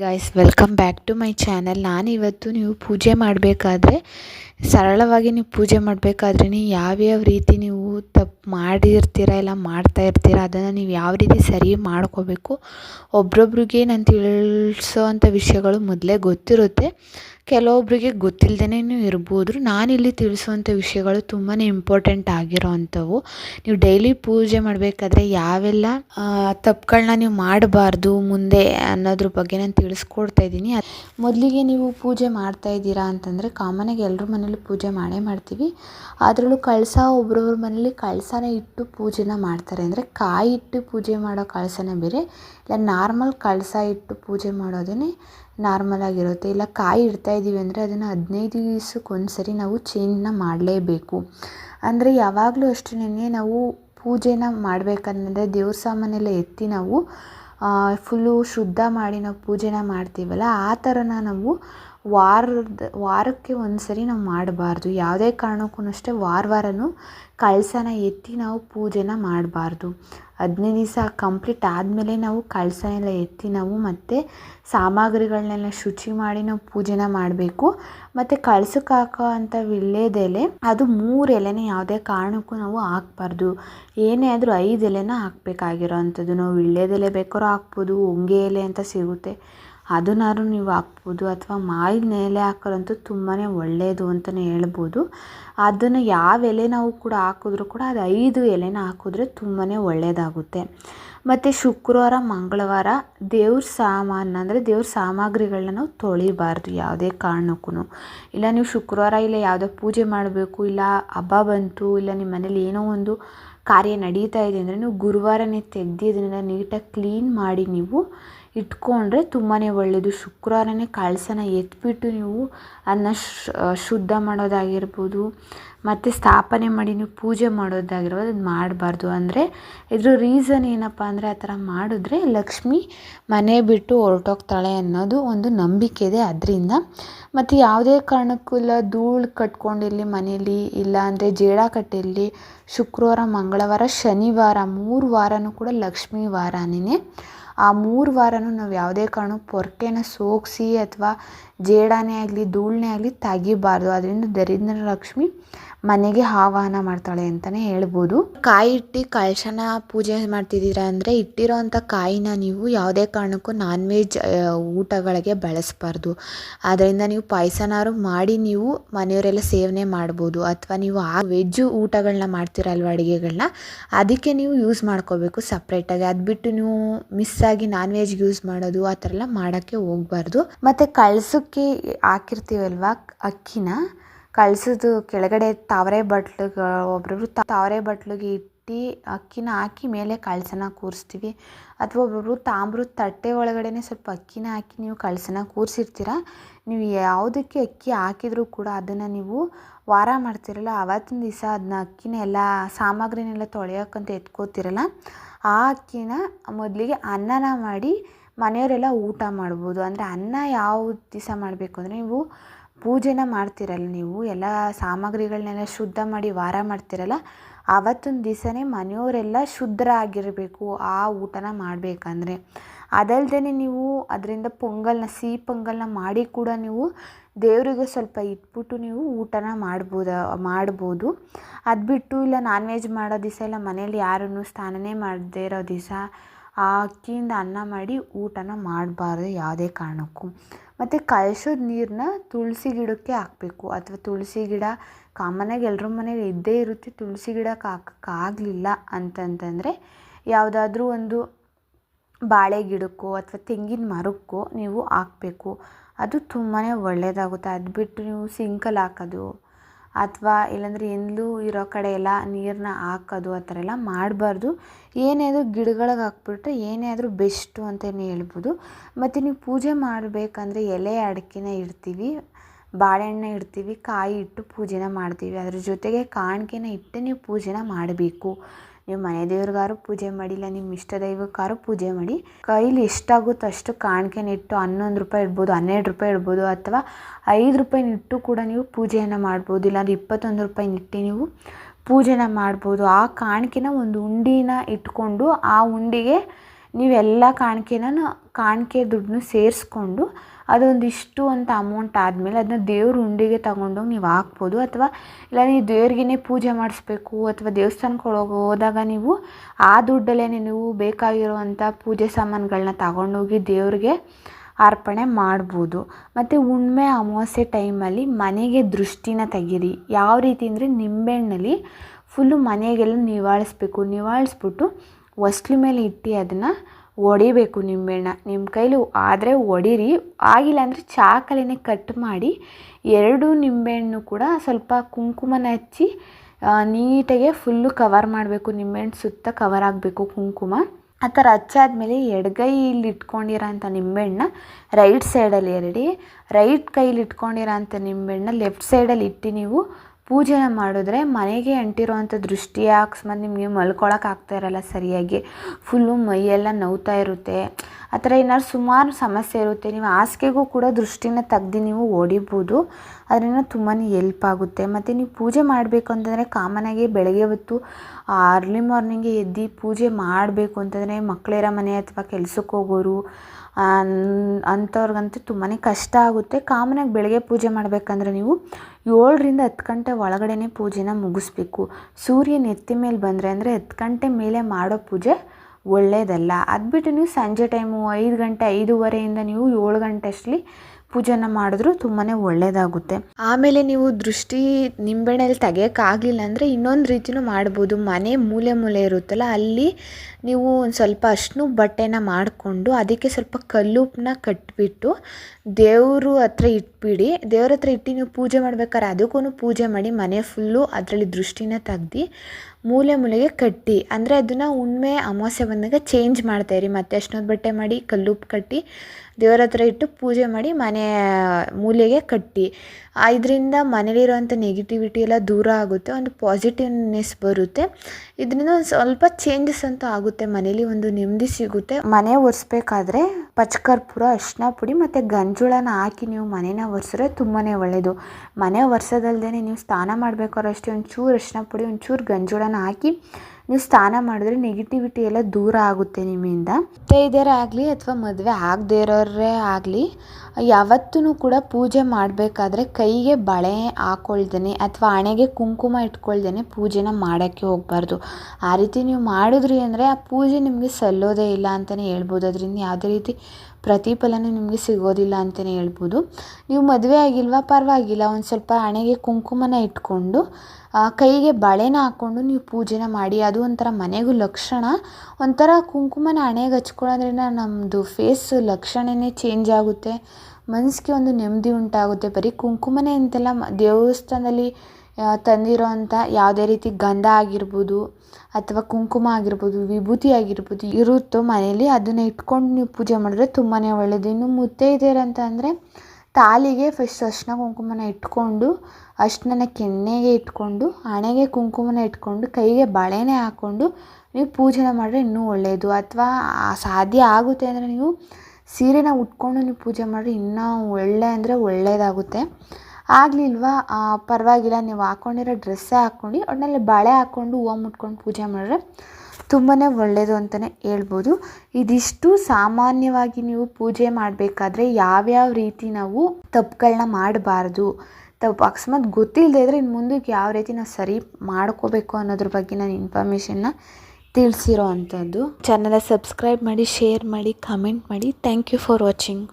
Guys welcome back to my channel ನಾನಿವತ್ತು ನೀವು ಪೂಜೆ ಮಾಡಬೇಕಾದ್ರೆ, ಸರಳವಾಗಿ ನೀವು ಪೂಜೆ ಮಾಡಬೇಕಾದ್ರೆ ನೀವು ಯಾವ್ಯಾವ ರೀತಿ ನೀವು ತಪ್ಪು ಮಾಡಿರ್ತೀರ ಇಲ್ಲ ಮಾಡ್ತಾ ಇರ್ತೀರ, ಅದನ್ನು ನೀವು ಯಾವ ರೀತಿ ಸರಿ ಮಾಡ್ಕೋಬೇಕು, ಒಬ್ರೊಬ್ರಿಗೆ ನಾನು ತಿಳಿಸೋ ಅಂಥ ವಿಷಯಗಳು ಮೊದಲೇ ಗೊತ್ತಿರುತ್ತೆ. ಕೆಲವೊಬ್ಬರಿಗೆ ಗೊತ್ತಿಲ್ಲದೇ ಇರ್ಬೋದು ನಾನಿಲ್ಲಿ ತಿಳಿಸುವಂಥ ವಿಷಯಗಳು ತುಂಬಾ ಇಂಪಾರ್ಟೆಂಟ್ ಆಗಿರೋ ಅಂಥವು ನೀವು ಡೈಲಿ ಪೂಜೆ ಮಾಡಬೇಕಾದ್ರೆ ಯಾವೆಲ್ಲ ತಪ್ಪುಗಳನ್ನ ನೀವು ಮಾಡಬಾರ್ದು ಮುಂದೆ ಅನ್ನೋದ್ರ ಬಗ್ಗೆ ನಾನು ತಿಳಿಸ್ಕೊಡ್ತಾ ಇದ್ದೀನಿ. ಮೊದಲಿಗೆ ನೀವು ಪೂಜೆ ಮಾಡ್ತಾ ಇದ್ದೀರಾ ಅಂತಂದರೆ ಕಾಮನಾಗಿ ಎಲ್ಲರ ಮನೇಲಿ ಪೂಜೆ ಮಾಡೇ ಮಾಡ್ತೀವಿ. ಅದರಲ್ಲೂ ಕಳಸ ಒಬ್ರೊಬ್ರ ಮನೇಲಿ ಕಳಸನ ಇಟ್ಟು ಪೂಜೆನ ಮಾಡ್ತಾರೆ. ಅಂದರೆ ಕಾಯಿ ಇಟ್ಟು ಪೂಜೆ ಮಾಡೋ ಕಳಸನೇ ಬೇರೆ, ಇಲ್ಲ ನಾರ್ಮಲ್ ಕಳಸ ಇಟ್ಟು ಪೂಜೆ ಮಾಡೋದೇ ನಾರ್ಮಲ್ ಆಗಿರುತ್ತೆ. ಇಲ್ಲ, ಕಾಯಿ ಇಡ್ತಾ ಇದ್ದೀವಿ ಅಂದರೆ ಅದನ್ನು ಹದಿನೈದು ದಿವ್ಸಕ್ಕೆ ಸರಿ ನಾವು ಚೇಂಜ್ನ ಮಾಡಲೇಬೇಕು. ಅಂದರೆ ಯಾವಾಗಲೂ ಅಷ್ಟೇ ನಾವು ಪೂಜೆನ ಮಾಡಬೇಕಂದ್ರೆ ದೇವ್ರ ಸಾಮಾನೆಲ್ಲ ಎತ್ತಿ ನಾವು ಫುಲ್ಲು ಶುದ್ಧ ಮಾಡಿ ನಾವು ಪೂಜೆನ ಮಾಡ್ತೀವಲ್ಲ, ಆ ಥರನ ನಾವು ವಾರದ, ವಾರಕ್ಕೆ ಒಂದು ಸರಿ ನಾವು ಮಾಡಬಾರ್ದು. ಯಾವುದೇ ಕಾರಣಕ್ಕೂ ಅಷ್ಟೇ ವಾರ ವಾರನೂ ಕಳಸನ ಎತ್ತಿ ನಾವು ಪೂಜೆನ ಮಾಡಬಾರ್ದು. ಹದಿನೈದು ದಿವಸ ಕಂಪ್ಲೀಟ್ ಆದಮೇಲೆ ನಾವು ಕಳಸನೆಲ್ಲ ಎತ್ತಿ ನಾವು ಮತ್ತೆ ಸಾಮಗ್ರಿಗಳನ್ನೆಲ್ಲ ಶುಚಿ ಮಾಡಿ ನಾವು ಪೂಜೆನ ಮಾಡಬೇಕು. ಮತ್ತು ಕಳ್ಸಕ್ಕೆ ಹಾಕೋ ಅಂಥ ವೀಳ್ಯದೆಲೆ, ಅದು ಮೂರು ಎಲೆನೇ ಯಾವುದೇ ಕಾರಣಕ್ಕೂ ನಾವು ಹಾಕ್ಬಾರ್ದು. ಏನೇ ಆದರೂ ಐದು ಎಲೆನ ಹಾಕ್ಬೇಕಾಗಿರೋ ಅಂಥದ್ದು ನಾವು ವೀಳ್ಯದೆಲೆ ಬೇಕಾದ್ರೂ ಹಾಕ್ಬೋದು, ಹೊಂಗೆ ಎಲೆ ಅಂತ ಸಿಗುತ್ತೆ. ಅದನ್ನಾದ್ರೂ ನೀವು ಹಾಕ್ಬೋದು ಅಥವಾ ಮಾವಿನ ಎಲೆ ಹಾಕೋದಂತೂ ತುಂಬಾ ಒಳ್ಳೆಯದು ಅಂತಲೇ ಹೇಳ್ಬೋದು. ಅದನ್ನು ಯಾವ ಎಲೆ ನಾವು ಕೂಡ ಹಾಕಿದ್ರೂ ಕೂಡ ಅದು ಐದು ಎಲೆನ ಹಾಕಿದ್ರೆ ತುಂಬಾ ಒಳ್ಳೆಯದಾಗುತ್ತೆ ಮತ್ತು ಶುಕ್ರವಾರ, ಮಂಗಳವಾರ ದೇವ್ರ ಸಾಮಾನು ಅಂದರೆ ದೇವ್ರ ಸಾಮಗ್ರಿಗಳನ್ನ ನಾವು ತೊಳಿಬಾರ್ದು ಯಾವುದೇ ಕಾರಣಕ್ಕೂ ಇಲ್ಲ ನೀವು ಶುಕ್ರವಾರ ಇಲ್ಲ ಯಾವುದೋ ಪೂಜೆ ಮಾಡಬೇಕು, ಇಲ್ಲ ಹಬ್ಬ ಬಂತು, ಇಲ್ಲ ನಿಮ್ಮ ಮನೇಲಿ ಏನೋ ಒಂದು ಕಾರ್ಯ ನಡೀತಾ ಇದೆ ಅಂದರೆ ನೀವು ಗುರುವಾರನೇ ತೆಗೆದು ಅದನ್ನೆಲ್ಲ ನೀಟಾಗಿ ಕ್ಲೀನ್ ಮಾಡಿ ನೀವು ಇಟ್ಕೊಂಡ್ರೆ ತುಂಬಾ ಒಳ್ಳೆಯದು ಶುಕ್ರವಾರನೇ ಕಳಸನ ಎತ್ಬಿಟ್ಟು ನೀವು ಅದನ್ನ ಶುದ್ಧ ಮಾಡೋದಾಗಿರ್ಬೋದು, ಮತ್ತು ಸ್ಥಾಪನೆ ಮಾಡಿ ನೀವು ಪೂಜೆ ಮಾಡೋದಾಗಿರ್ಬೋದು ಅದು ಮಾಡಬಾರ್ದು. ಅಂದರೆ ಇದ್ರ ರೀಸನ್ ಏನಪ್ಪ ಅಂದರೆ ಆ ಥರ ಮಾಡಿದ್ರೆ ಲಕ್ಷ್ಮಿ ಮನೆ ಬಿಟ್ಟು ಹೊರಟೋಗ್ತಾಳೆ ಅನ್ನೋದು ಒಂದು ನಂಬಿಕೆ ಇದೆ ಅದರಿಂದ. ಮತ್ತು ಯಾವುದೇ ಕಾರಣಕ್ಕೂ ಇಲ್ಲ, ಧೂಳು ಕಟ್ಕೊಂಡಿರಲಿ ಮನೆಯಲ್ಲಿ ಇಲ್ಲ ಅಂದರೆ ಜೇಡ ಕಟ್ಟಿರಲಿ ಶುಕ್ರವಾರ, ಮಂಗಳವಾರ, ಶನಿವಾರ, ಮೂರು ವಾರನೂ ಕೂಡ ಲಕ್ಷ್ಮೀ ವಾರನೇ ಆ ಮೂರು ವಾರನೂ ನಾವು ಯಾವುದೇ ಕಾರಣಕ್ಕೆ ಪೊರ್ಕೆನ ಸೋಗಿಸಿ ಅಥವಾ ಜೇಡನೇ ಆಗಲಿ ಧೂಳನ್ನೇ ಆಗಲಿ ತೆಗಿಬಾರ್ದು. ಅದರಿಂದ ದರಿದ್ರ ಲಕ್ಷ್ಮಿ ಮನೆಗೆ ಆಹ್ವಾನ ಮಾಡ್ತಾಳೆ ಅಂತಲೇ ಹೇಳ್ಬೋದು. ಕಾಯಿ ಇಟ್ಟು ಕಳಶನ ಪೂಜೆ ಮಾಡ್ತಿದ್ದೀರಾ ಅಂದರೆ ಇಟ್ಟಿರೋ ಅಂಥ ಕಾಯಿನ ನೀವು ಯಾವುದೇ ಕಾರಣಕ್ಕೂ ನಾನ್ ವೆಜ್ ಊಟಗಳಿಗೆ ಬಳಸಬಾರ್ದು. ಅದರಿಂದ ನೀವು ಪಾಯಸನಾರು ಮಾಡಿ ನೀವು ಮನೆಯವರೆಲ್ಲ ಸೇವನೆ ಮಾಡ್ಬೋದು. ಅಥವಾ ನೀವು ಆ ವೆಜ್ಜು ಊಟಗಳನ್ನ ಮಾಡ್ತೀರಲ್ವ ಅಡುಗೆಗಳನ್ನ ಅದಕ್ಕೆ ನೀವು ಯೂಸ್ ಮಾಡ್ಕೋಬೇಕು ಸಪ್ರೇಟಾಗಿ ಅದು ಬಿಟ್ಟು ನೀವು ಮಿಸ್ ಆಗಿ ನಾನ್ ವೆಜ್ಗೆ ಯೂಸ್ ಮಾಡೋದು, ಆ ಥರ ಎಲ್ಲ ಮಾಡೋಕ್ಕೆ ಹೋಗ್ಬಾರ್ದು. ಮತ್ತು ಕಳಸಕ್ಕೆ ಹಾಕಿರ್ತೀವಲ್ವ ಅಕ್ಕಿನ? ಕಳಸದ ಕೆಳಗಡೆ ತಾವರೆ ಬಟ್ಲಿಗೆ ಒಬ್ಬೊಬ್ರು ತಾವರೆ ಬಟ್ಲಿಗೆ ಇಟ್ಟು ಅಕ್ಕಿನ ಹಾಕಿ ಮೇಲೆ ಕಳಸನ ಕೂರಿಸ್ತೀವಿ. ಅಥವಾ ಒಬ್ಬೊಬ್ಬರು ತಾಮ್ರದ ತಟ್ಟೆ ಒಳಗಡೆನೇ ಸ್ವಲ್ಪ ಅಕ್ಕಿನ ಹಾಕಿ ನೀವು ಕಳಸನ ಕೂರಿಸಿರ್ತೀರ. ನೀವು ಯಾವುದಕ್ಕೆ ಅಕ್ಕಿ ಹಾಕಿದರೂ ಕೂಡ ಅದನ್ನು ನೀವು ವಾರ ಮಾಡ್ತಿರಲ್ಲ ಆವತ್ತಿನ ದಿವಸ ಅದನ್ನ ಅಕ್ಕಿನ ಎಲ್ಲ ಸಾಮಗ್ರಿನೆಲ್ಲ ತೊಳೆಯೋಕ್ಕಂತ ಎತ್ಕೋತಿರಲ್ಲ, ಆ ಅಕ್ಕಿನ ಮೊದಲಿಗೆ ಅನ್ನನ ಮಾಡಿ ಮನೆಯವರೆಲ್ಲ ಊಟ ಮಾಡ್ಬೋದು. ಅಂದರೆ ಅನ್ನ ಯಾವ ದಿವಸ ಮಾಡಬೇಕು ಅಂದರೆ ನೀವು ಪೂಜೆನ ಮಾಡ್ತೀರಲ್ಲ ನೀವು, ಎಲ್ಲ ಸಾಮಗ್ರಿಗಳನ್ನೆಲ್ಲ ಶುದ್ಧ ಮಾಡಿ ವಾರ ಮಾಡ್ತೀರಲ್ಲ ಆವತ್ತಿನ ದಿವಸನೇ ಮನೆಯವರೆಲ್ಲ ಶುದ್ಧರಾಗಿರಬೇಕು, ಆ ಊಟನ ಮಾಡಬೇಕಂದ್ರೆ. ಅದಲ್ಲದೆ ನೀವು ಅದರಿಂದ ಪೊಂಗಲ್ನ, ಸಿಹಿ ಪೊಂಗಲ್ನ ಮಾಡಿ ಕೂಡ ನೀವು ದೇವರಿಗೆ ಸ್ವಲ್ಪ ಇಟ್ಬಿಟ್ಟು ನೀವು ಊಟನ ಮಾಡ್ಬೋದು ಮಾಡ್ಬೋದು. ಅದು ಬಿಟ್ಟು ಇಲ್ಲ ನಾನ್ ವೆಜ್ ಮಾಡೋ ದಿವಸ ಇಲ್ಲ ಮನೇಲಿ ಯಾರನ್ನು ಸ್ನಾನನೇ ಮಾಡದೇ ಇರೋ ದಿವಸ ಆ ಅಕ್ಕಿಯಿಂದ ಅನ್ನ ಮಾಡಿ ಊಟನ ಮಾಡಬಾರ್ದು ಯಾವುದೇ ಕಾರಣಕ್ಕೂ. ಮತ್ತು ಕಳಶದ ನೀರನ್ನ ತುಳಸಿ ಗಿಡಕ್ಕೆ ಹಾಕಬೇಕು. ಅಥವಾ ತುಳಸಿ ಗಿಡ ಕಾಮನಾಗಿ ಎಲ್ಲರ ಮನೇಲಿ ಇದ್ದೇ ಇರುತ್ತೆ. ತುಳಸಿ ಗಿಡಕ್ಕೆ ಹಾಕೋಕ್ಕಾಗಲಿಲ್ಲ ಅಂತಂತಂದರೆ ಯಾವುದಾದ್ರೂ ಒಂದು ಬಾಳೆ ಗಿಡಕ್ಕೋ ಅಥವಾ ತೆಂಗಿನ ಮರಕ್ಕೋ ನೀವು ಹಾಕಬೇಕು. ಅದು ತುಂಬಾ ಒಳ್ಳೆಯದಾಗುತ್ತೆ ಅದು ಬಿಟ್ಟು ನೀವು ಸಿಂಕಲ್ಲಿ ಹಾಕೋದು ಅಥವಾ ಇಲ್ಲಾಂದರೆ ಎಲ್ಲೂ ಇರೋ ಕಡೆ ಎಲ್ಲ ನೀರನ್ನ ಹಾಕೋದು ಆ ಥರ ಎಲ್ಲ ಮಾಡಬಾರ್ದು. ಏನೇ ಆದರೂ ಗಿಡಗಳಿಗೆ ಹಾಕ್ಬಿಟ್ರೆ ಏನೇ ಆದರೂ ಬೆಸ್ಟು ಅಂತಲೇ ಹೇಳ್ಬೋದು. ಮತ್ತು ನೀವು ಪೂಜೆ ಮಾಡಬೇಕಂದ್ರೆ ಎಲೆ ಅಡಿಕೆನ ಇಡ್ತೀವಿ ಬಾಳೆಹಣ್ಣು ಇಡ್ತೀವಿ, ಕಾಯಿ ಇಟ್ಟು ಪೂಜೆನ ಮಾಡ್ತೀವಿ. ಅದ್ರ ಜೊತೆಗೆ ಕಾಣಿಕೆನ ಇಟ್ಟು ನೀವು ಪೂಜೆನ ಮಾಡಬೇಕು. ನೀವು ಮನೆ ದೇವ್ರಿಗಾರು ಪೂಜೆ ಮಾಡಿ, ಇಲ್ಲ ನಿಮ್ಮ ಇಷ್ಟ ದೈವಕ್ಕಾರು ಪೂಜೆ ಮಾಡಿ, ಕೈಲಿ ಎಷ್ಟಾಗುತ್ತೋ ಅಷ್ಟು ಕಾಣಿಕೆನ ಇಟ್ಟು ಹನ್ನೊಂದು ರೂಪಾಯಿ ಇಡ್ಬೋದು, ಹನ್ನೆರಡು ರೂಪಾಯಿ ಇಡ್ಬೋದು, ಅಥವಾ ಐದು ರೂಪಾಯಿನಿಟ್ಟು ಕೂಡ ನೀವು ಪೂಜೆಯನ್ನು ಮಾಡ್ಬೋದು ಇಲ್ಲಾಂದ್ರೆ ಇಪ್ಪತ್ತೊಂದು ರೂಪಾಯಿ ಇಟ್ಟು ನೀವು ಪೂಜೆನ ಮಾಡ್ಬೋದು. ಆ ಕಾಣಿಕೆನ ಒಂದು ಉಂಡಿನ ಇಟ್ಕೊಂಡು, ಆ ಉಂಡಿಗೆ ನೀವೆಲ್ಲ ಕಾಣಿಕೆನ ಕಾಣಿಕೆ ದುಡ್ಡನ್ನು ಸೇರಿಸ್ಕೊಂಡು ಅದೊಂದಿಷ್ಟು ಅಂತ ಅಮೌಂಟ್ ಆದಮೇಲೆ ಅದನ್ನ ದೇವ್ರ ಉಂಡಿಗೆ ತಗೊಂಡೋಗಿ ನೀವು ಹಾಕ್ಬೋದು. ಅಥವಾ ಇಲ್ಲ, ನೀವು ದೇವ್ರಿಗೇ ಪೂಜೆ ಮಾಡಿಸ್ಬೇಕು ಅಥವಾ ದೇವಸ್ಥಾನಕ್ಕೆ ಒಳಗೆ ಹೋದಾಗ ನೀವು ಆ ದುಡ್ಡಲ್ಲೇ ನೀವು ಬೇಕಾಗಿರುವಂಥ ಪೂಜೆ ಸಾಮಾನುಗಳನ್ನ ತಗೊಂಡೋಗಿ ದೇವ್ರಿಗೆ ಅರ್ಪಣೆ ಮಾಡ್ಬೋದು. ಮತ್ತು ಹುಣ್ಮೆ ಅಮಾವಾಸ್ಯೆ ಟೈಮಲ್ಲಿ ಮನೆಗೆ ದೃಷ್ಟಿನ ತೆಗೀರಿ. ಯಾವ ರೀತಿ ಅಂದರೆ ನಿಂಬೆಹಣ್ಣಲ್ಲಿ ಫುಲ್ಲು ಮನೆಗೆಲ್ಲ ನಿವಾಳಿಸ್ಬೇಕು. ನಿವಾಳಿಸ್ಬಿಟ್ಟು ಹೊಸ್ಲು ಮೇಲೆ ಇಟ್ಟು ಅದನ್ನು ಒಡಿಬೇಕು ನಿಂಬೆಹಣ್ಣ. ನಿಮ್ಮ ಕೈಲಿ ಆದರೆ ಒಡೀರಿ. ಆಗಿಲ್ಲ ಅಂದರೆ ಚಾಕಲಿನೇ ಕಟ್ ಮಾಡಿ ಎರಡು ನಿಂಬೆಹಣ್ಣು ಕೂಡ ಸ್ವಲ್ಪ ಕುಂಕುಮನ ಹಚ್ಚಿ ನೀಟಾಗೆ ಫುಲ್ಲು ಕವರ್ ಮಾಡಬೇಕು. ನಿಂಬೆಹಣ್ಣು ಸುತ್ತ ಕವರ್ ಆಗಬೇಕು ಕುಂಕುಮ. ಆ ಥರ ಹಚ್ಚಾದ್ಮೇಲೆ ಎಡಗೈಲಿ ಇಟ್ಕೊಂಡಿರೋಂಥ ನಿಂಬೆಹಣ್ಣ ರೈಟ್ ಸೈಡಲ್ಲಿ ಎರಡಿ. ರೈಟ್ ಕೈಲಿ ಇಟ್ಕೊಂಡಿರೋಂಥ ನಿಂಬೆಹಣ್ಣ ಲೆಫ್ಟ್ ಸೈಡಲ್ಲಿ ಇಟ್ಟು ನೀವು ಪೂಜೆನ ಮಾಡಿದ್ರೆ ಮನೆಗೆ ಅಂಟಿರೋವಂಥ ದೃಷ್ಟಿ ಅಕಸ್ಮಾತ್ ನಿಮಗೆ ಮಲ್ಕೊಳಕ್ಕೆ ಆಗ್ತಾ ಇರಲ್ಲ ಸರಿಯಾಗಿ. ಫುಲ್ಲು ಮೈಯೆಲ್ಲ ನೋವ್ತಾ ಇರುತ್ತೆ. ಆ ಥರ ಏನಾದ್ರು ಸುಮಾರು ಸಮಸ್ಯೆ ಇರುತ್ತೆ. ನೀವು ಹಾಸಿಗೆಗೂ ಕೂಡ ದೃಷ್ಟಿನ ತೆಗ್ದು ನೀವು ಹೊಡಿಬೋದು. ಅದರಿಂದ ತುಂಬಾ ಎಲ್ಪ್ ಆಗುತ್ತೆ. ಮತ್ತು ನೀವು ಪೂಜೆ ಮಾಡಬೇಕು ಅಂತಂದರೆ ಕಾಮನಾಗಿ ಬೆಳಗ್ಗೆ ಹೊತ್ತು ಅರ್ಲಿ ಮಾರ್ನಿಂಗೆ ಎದ್ದು ಪೂಜೆ ಮಾಡಬೇಕು ಅಂತಂದರೆ ಮಕ್ಕಳಿರೋ ಮನೆ ಅಥವಾ ಕೆಲ್ಸಕ್ಕೆ ಹೋಗೋರು ಅಂಥವ್ರಿಗಂತೂ ತುಂಬಾ ಕಷ್ಟ ಆಗುತ್ತೆ. ಕಾಮನಾಗಿ ಬೆಳಗ್ಗೆ ಪೂಜೆ ಮಾಡಬೇಕಂದ್ರೆ ನೀವು ಏಳರಿಂದ ಹತ್ತು ಗಂಟೆ ಒಳಗಡೆನೇ ಪೂಜೆನ ಮುಗಿಸ್ಬೇಕು. ಸೂರ್ಯ ನೆತ್ತಿ ಮೇಲೆ ಬಂದರೆ ಅಂದರೆ ಹತ್ತು ಗಂಟೆ ಮೇಲೆ ಮಾಡೋ ಪೂಜೆ ಒಳ್ಳೆಯದಲ್ಲ ಅದು ಬಿಟ್ಟು ನೀವು ಸಂಜೆ ಟೈಮು ಐದು ಗಂಟೆ ಐದೂವರೆಯಿಂದ ನೀವು ಏಳು ಗಂಟೆ ಅಷ್ಟರಲ್ಲಿ ಪೂಜೆನ ಮಾಡಿದ್ರು ತುಂಬಾ ಒಳ್ಳೆಯದಾಗುತ್ತೆ ಆಮೇಲೆ ನೀವು ದೃಷ್ಟಿ ನಿಂಬೆಹಣ್ಣಲ್ಲಿ ತೆಗಿಯೋಕ್ಕಾಗಲಿಲ್ಲ ಅಂದರೆ ಇನ್ನೊಂದು ರೀತಿಯೂ ಮಾಡ್ಬೋದು. ಮನೆ ಮೂಲೆ ಮೂಲೆ ಇರುತ್ತಲ್ಲ, ಅಲ್ಲಿ ನೀವು ಒಂದು ಸ್ವಲ್ಪ ಅಷ್ಟು ಬಟ್ಟೆನ ಮಾಡಿಕೊಂಡು ಅದಕ್ಕೆ ಸ್ವಲ್ಪ ಕಲ್ಲುಪ್ಪನ್ನ ಕಟ್ಟಿಬಿಟ್ಟು ದೇವರು ಹತ್ರ ಇಟ್ಬಿಡಿ. ದೇವ್ರ ಹತ್ರ ಇಟ್ಟು ನೀವು ಪೂಜೆ ಮಾಡ್ಬೇಕಾದ್ರೆ ಅದಕ್ಕೂ ಪೂಜೆ ಮಾಡಿ ಮನೆ ಫುಲ್ಲು ಅದರಲ್ಲಿ ದೃಷ್ಟಿನ ತೆಗ್ದು ಮೂಲೆ ಮೂಲೆಗೆ ಕಟ್ಟಿ, ಅಂದರೆ ಅದನ್ನು ಹುಣ್ಮೆ ಅಮಾವಾಸ್ಯೆ ಬಂದಾಗ ಚೇಂಜ್ ಮಾಡ್ತಾ ಇರಿ. ಮತ್ತೆ ಅಷ್ಟೊಂದು ಬಟ್ಟೆ ಮಾಡಿ ಕಲ್ಲುಪ್ಪು ಕಟ್ಟಿ, ದೇವರ ಹತ್ರ ಇಟ್ಟು ಪೂಜೆ ಮಾಡಿ ಮನೆ ಮೂಲೆಗೆ ಕಟ್ಟಿ. ಇದರಿಂದ ಮನೇಲಿರುವಂಥ ನೆಗೆಟಿವಿಟಿ ಎಲ್ಲ ದೂರ ಆಗುತ್ತೆ, ಒಂದು ಪಾಸಿಟಿವ್ನೆಸ್ ಬರುತ್ತೆ. ಇದರಿಂದ ಒಂದು ಸ್ವಲ್ಪ ಚೇಂಜಸ್ ಅಂತೂ ಆಗುತ್ತೆ, ಮನೇಲಿ ಒಂದು ನೆಮ್ಮದಿ ಸಿಗುತ್ತೆ. ಮನೆ ಒರೆಸ್ಬೇಕಾದ್ರೆ ಪಚ್ಕರ್ಪುರ ಅರ್ಶಿನ ಪುಡಿ ಮತ್ತು ಗಂಜುಳನ ಹಾಕಿ ನೀವು ಮನೇನ ಒರೆಸಿದ್ರೆ ತುಂಬಾ ಒಳ್ಳೆಯದು ಮನೆ ಒರೆಸೋದಲ್ದೇ ನೀವು ಸ್ನಾನ ಮಾಡಬೇಕಾದ್ರೆ ಅಷ್ಟೇ, ಒಂಚೂರು ಅರಿಶಿನ ಪುಡಿ, ಒಂಚೂರು ಗಂಜುಳನ ಹಾಕಿ ನೀವು ಸ್ನಾನ ಮಾಡಿದ್ರೆ ನೆಗೆಟಿವಿಟಿ ಎಲ್ಲ ದೂರ ಆಗುತ್ತೆ ನಿಮ್ಮಿಂದ. ಮುತ್ತೈದೆಯರೇ ಆಗಲಿ ಅಥವಾ ಮದುವೆ ಆಗದೇ ಇರೋರೇ ಆಗಲಿ ಯಾವತ್ತೂ ಕೂಡ ಪೂಜೆ ಮಾಡಬೇಕಾದ್ರೆ ಕೈಗೆ ಬಳೆ ಹಾಕೊಳ್ದೇನೆ ಅಥವಾ ಹಣೆಗೆ ಕುಂಕುಮ ಇಟ್ಕೊಳ್ದೇನೆ ಪೂಜೆನ ಮಾಡೋಕ್ಕೆ ಹೋಗಬಾರ್ದು. ಆ ರೀತಿ ನೀವು ಮಾಡಿದ್ರಿ ಅಂದರೆ ಆ ಪೂಜೆ ನಿಮಗೆ ಸಲ್ಲೋದೇ ಇಲ್ಲ ಅಂತಲೇ ಹೇಳ್ಬೋದು. ಅದರಿಂದ ಯಾವುದೇ ರೀತಿ ಪ್ರತಿಫಲನೂ ನಿಮಗೆ ಸಿಗೋದಿಲ್ಲ ಅಂತಲೇ ಹೇಳ್ಬೋದು. ನೀವು ಮದುವೆ ಆಗಿಲ್ವಾ, ಪರವಾಗಿಲ್ಲ, ಒಂದು ಸ್ವಲ್ಪ ಹಣೆಗೆ ಕುಂಕುಮನ ಇಟ್ಕೊಂಡು ಕೈಗೆ ಬಳೆನ ಹಾಕ್ಕೊಂಡು ನೀವು ಪೂಜೆನ ಮಾಡಿ, ಅದು ಒಂಥರ ಮನೆಗೂ ಲಕ್ಷಣ. ಒಂಥರ ಕುಂಕುಮನ ಹಣೆಗೆ ಹಚ್ಕೊಳ್ಳೋದ್ರಿಂದ ನಮ್ಮದು ಫೇಸ್ ಲಕ್ಷಣವೇ ಚೇಂಜ್ ಆಗುತ್ತೆ. ಮನಸ್ಸಿಗೆ ಒಂದು ನೆಮ್ಮದಿ ಉಂಟಾಗುತ್ತೆ. ಬರೀ ಕುಂಕುಮನೇ ಅಂತೆಲ್ಲ ದೇವಸ್ಥಾನದಲ್ಲಿ ತಂದಿರೋ ಅಂಥ ಯಾವುದೇ ರೀತಿ ಗಂಧ ಆಗಿರ್ಬೋದು ಅಥವಾ ಕುಂಕುಮ ಆಗಿರ್ಬೋದು, ವಿಭೂತಿ ಆಗಿರ್ಬೋದು, ಇರುತ್ತೋ ಮನೇಲಿ ಅದನ್ನು ಇಟ್ಕೊಂಡು ನೀವು ಪೂಜೆ ಮಾಡಿದ್ರೆ ತುಂಬಾ ಒಳ್ಳೆಯದು ಇನ್ನು ಮುತ್ತೈದೆಯರು ಅಂತ ಅಂದರೆ ತಾಲಿಗೆ ಫಸ್ಟ್ ಅರಿಶಿನ ಕುಂಕುಮನ ಇಟ್ಕೊಂಡು ಅರಿಶಿನನ ಕೆನ್ನೆಗೆ ಇಟ್ಕೊಂಡು, ಹಣೆಗೆ ಕುಂಕುಮನ ಇಟ್ಕೊಂಡು, ಕೈಗೆ ಬಳೆನೇ ಹಾಕ್ಕೊಂಡು ನೀವು ಪೂಜೆನ ಮಾಡಿದ್ರೆ ಇನ್ನೂ ಒಳ್ಳೆಯದು ಅಥವಾ ಸಾಧ್ಯ ಆಗುತ್ತೆ ಅಂದರೆ ನೀವು ಸೀರೆನ ಉಟ್ಕೊಂಡು ನೀವು ಪೂಜೆ ಮಾಡಿದ್ರೆ ಇನ್ನೂ ಒಳ್ಳೆ ಅಂದರೆ ಒಳ್ಳೆಯದಾಗುತ್ತೆ ಆಗಲಿಲ್ವಾ? ಪರವಾಗಿಲ್ಲ, ನೀವು ಹಾಕ್ಕೊಂಡಿರೋ ಡ್ರೆಸ್ಸೇ ಹಾಕ್ಕೊಂಡು ಒಟ್ಟಿನಲ್ಲಿ ಬಳೆ ಹಾಕ್ಕೊಂಡು ಹೂವು ಮುಟ್ಕೊಂಡು ಪೂಜೆ ಮಾಡಿದ್ರೆ ತುಂಬಾ ಒಳ್ಳೆಯದು ಅಂತಲೇ ಹೇಳ್ಬೋದು. ಇದಿಷ್ಟು ಸಾಮಾನ್ಯವಾಗಿ ನೀವು ಪೂಜೆ ಮಾಡಬೇಕಾದ್ರೆ ಯಾವ್ಯಾವ ರೀತಿ ನಾವು ತಪ್ಪುಗಳನ್ನ ಮಾಡಬಾರ್ದು. ತಪ್ಪು ಅಕಸ್ಮಾತ್ ಗೊತ್ತಿಲ್ಲದೆ ಇದ್ದರೆ ಇನ್ನು ಮುಂದಕ್ಕೆ ಯಾವ ರೀತಿ ನಾವು ಸರಿ ಮಾಡ್ಕೋಬೇಕು ಅನ್ನೋದ್ರ ಬಗ್ಗೆ ನಾನು ಇನ್ಫಾರ್ಮೇಷನ್ನ ತಿಳಿಸಿರೋ ಅಂಥದ್ದು. ಚಾನಲ ಸಬ್ಸ್ಕ್ರೈಬ್ ಮಾಡಿ ಶೇರ್ ಮಾಡಿ ಕಮೆಂಟ್ ಮಾಡಿ. Thank you for watching